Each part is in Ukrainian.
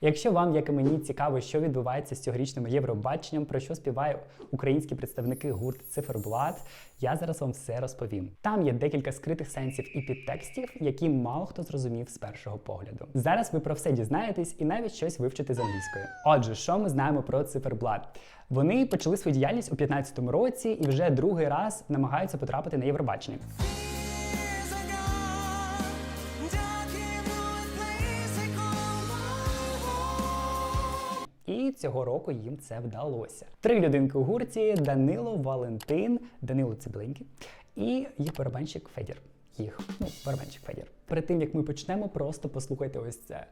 Якщо вам, як і мені, цікаво, що відбувається з цьогорічним Євробаченням, про що співають українські представники гурт Циферблат, я зараз вам все розповім. Там є декілька скритих сенсів і підтекстів, які мало хто зрозумів з першого погляду. Зараз ви про все дізнаєтесь і навіть щось вивчите з англійської. Отже, що ми знаємо про Циферблат? Вони почали свою діяльність у 2015 році і вже другий раз намагаються потрапити на Євробачення. І цього року їм це вдалося. Три людинки у гурті: Данило, Валентин, Данило Цибленький і їх барабанщик Федір. Їх, ну, барабанщик Федір. Перед тим як ми почнемо, просто послухайте ось це.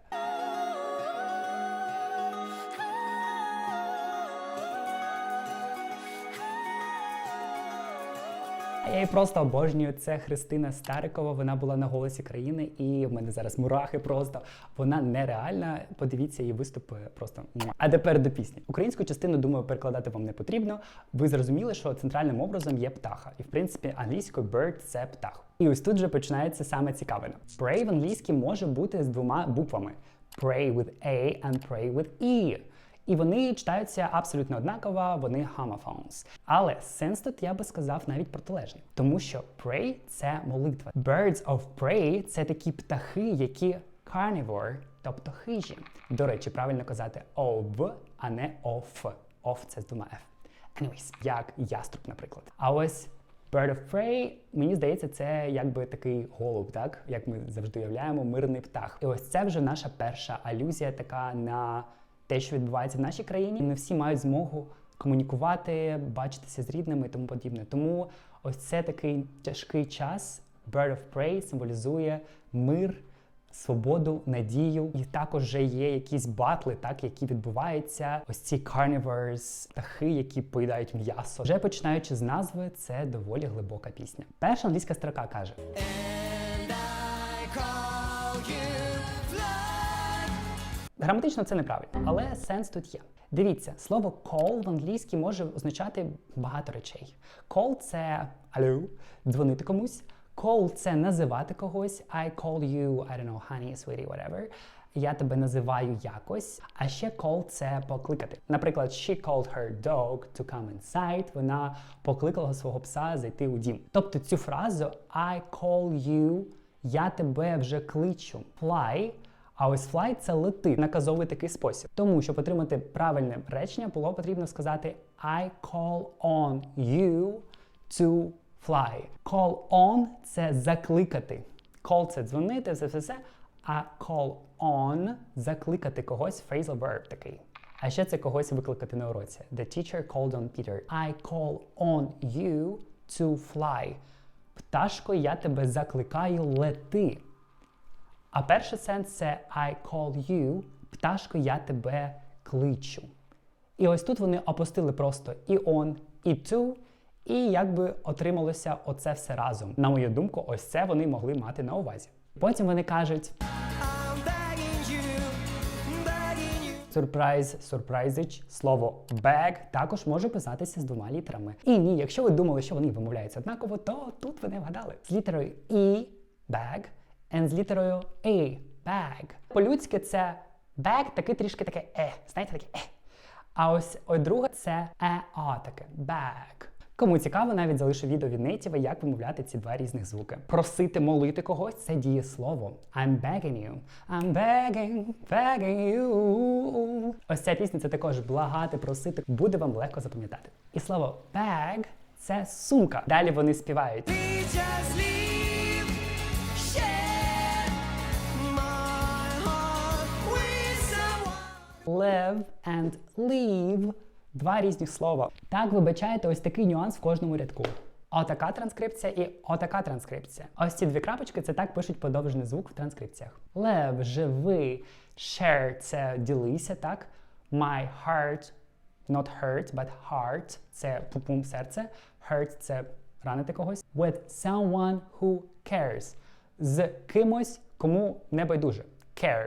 Я її просто обожнюю. Це Христина Старикова. Вона була на голосі країни, і в мене зараз мурахи просто. Вона нереальна. Подивіться її виступи просто. А тепер до пісні. Українську частину, думаю, перекладати вам не потрібно. Ви зрозуміли, що центральним образом є птаха. І в принципі, англійською bird – це птах. І ось тут же починається саме цікаве. Pray в англійській може бути з двома буквами: pray with A and pray with E. І вони читаються абсолютно однаково, вони homophones. Але сенс тут я би сказав навіть протилежний, тому що pray – це молитва. Birds of prey – це такі птахи, які carnivore, тобто хижі. До речі, правильно казати of, а не of. Of – це з двома F. Anyways, як яструб, наприклад. А ось Bird of Prey, мені здається, це якби такий голуб, так як ми завжди уявляємо, мирний птах. І ось це вже наша перша алюзія, така на те, що відбувається в нашій країні. Не всі мають змогу комунікувати, бачитися з рідними і тому подібне. Тому ось це такий тяжкий час. Bird of Prey символізує мир. Свободу, надію, і також вже є якісь батли, так які відбуваються. Ось ці carnivores, птахи, які поїдають м'ясо. Вже починаючи з назви, це доволі глибока пісня. Перша англійська строка каже: Граматично це неправильно, але сенс тут є. Дивіться, слово call в англійській може означати багато речей. Call – це алло, дзвонити комусь. Call – це називати когось. I call you, I don't know, honey, sweetie, whatever. Я тебе називаю якось. А ще call – це покликати. Наприклад, she called her dog to come inside. Вона покликала свого пса зайти у дім. Тобто цю фразу I call you, я тебе вже кличу. Fly а ось fly – це лети, наказовий такий спосіб. Тому, щоб отримати правильне речення, було потрібно сказати I call on you to fly. Call on – це закликати. Call – це дзвонити, все все все. А call on – закликати когось phrasal verb такий. А ще це когось викликати на уроці. The teacher called on Peter. I call on you to fly. Пташко, я тебе закликаю лети. А перший сенс це I call you, пташко, я тебе кличу. І ось тут вони опустили просто і on, і to, і якби отрималося оце все разом. На мою думку, ось це вони могли мати на увазі. Потім вони кажуть сюрприз, сюрпрайзич, слово bag також може писатися з двома літерами. І ні, якщо ви думали, що вони вимовляються однаково, то тут ви не вгадали. З літерою E bag, and з літерою A bag. По-людськи це bag таке трішки таке е. Знаєте, таке е. А ось ось друге це е а таке bag. Кому цікаво, навіть залишу відео від нейтіва, як вимовляти ці два різних звуки. Просити молити когось це дієслово. I'm begging you. I'm begging, begging you. Ось ця пісня це також благати, просити. Буде вам легко запам'ятати. І слово bag це сумка. Далі вони співають. We just leave, someone. and leave два різних слова. Так вибачаєте ось такий нюанс в кожному рядку. Отака транскрипція і отака транскрипція. Ось ці дві крапочки це так пишуть подовжений звук в транскрипціях. Live – живи, share – це ділися, так? My heart – not hurt, but heart – це пупум серце. Hurt – це ранити когось. With someone who cares. З кимось, кому не байдуже. Care.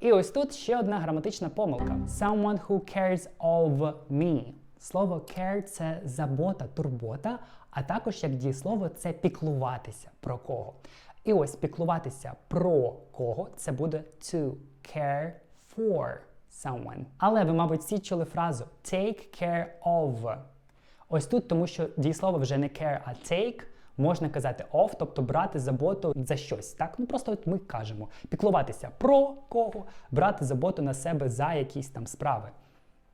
І ось тут ще одна граматична помилка. Someone who cares of me. Слово care це забота, турбота, а також як дієслово це піклуватися про кого. І ось піклуватися про кого це буде to care for someone. Але ви, мабуть, всі чули фразу take care of. Ось тут, тому що дієслово вже не care, а take. Можна казати of, тобто брати заботу за щось. Так, ну просто от ми кажемо піклуватися про кого, брати заботу на себе за якісь там справи.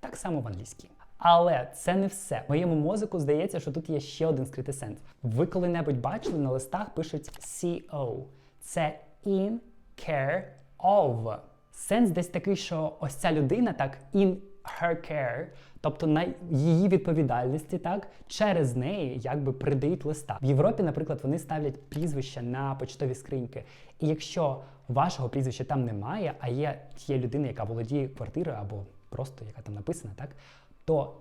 Так само в англійській. Але це не все. Моєму мозку здається, що тут є ще один скритий сенс. Ви коли-небудь бачили на листах пишуть CO. Це in care of. Сенс десь такий, що ось ця людина так in her care, тобто на її відповідальності, так через неї якби придають листа. В Європі, наприклад, вони ставлять прізвище на почтові скриньки. І якщо вашого прізвища там немає, а є тієї людини, яка володіє квартирою або просто яка там написана, так то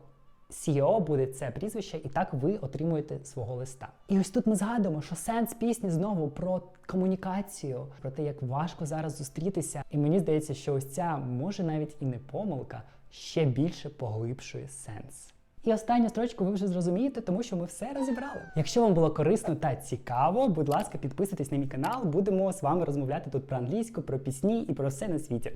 CEO буде це прізвище, і так ви отримуєте свого листа. І ось тут ми згадуємо, що сенс пісні знову про комунікацію, про те, як важко зараз зустрітися. І мені здається, що ось ця може навіть і не помилка, ще більше поглибшує сенс. І останню строчку ви вже зрозумієте, тому що ми все розібрали. Якщо вам було корисно та цікаво, будь ласка, підписуйтесь на мій канал. Будемо з вами розмовляти тут про англійську, про пісні і про все на світі.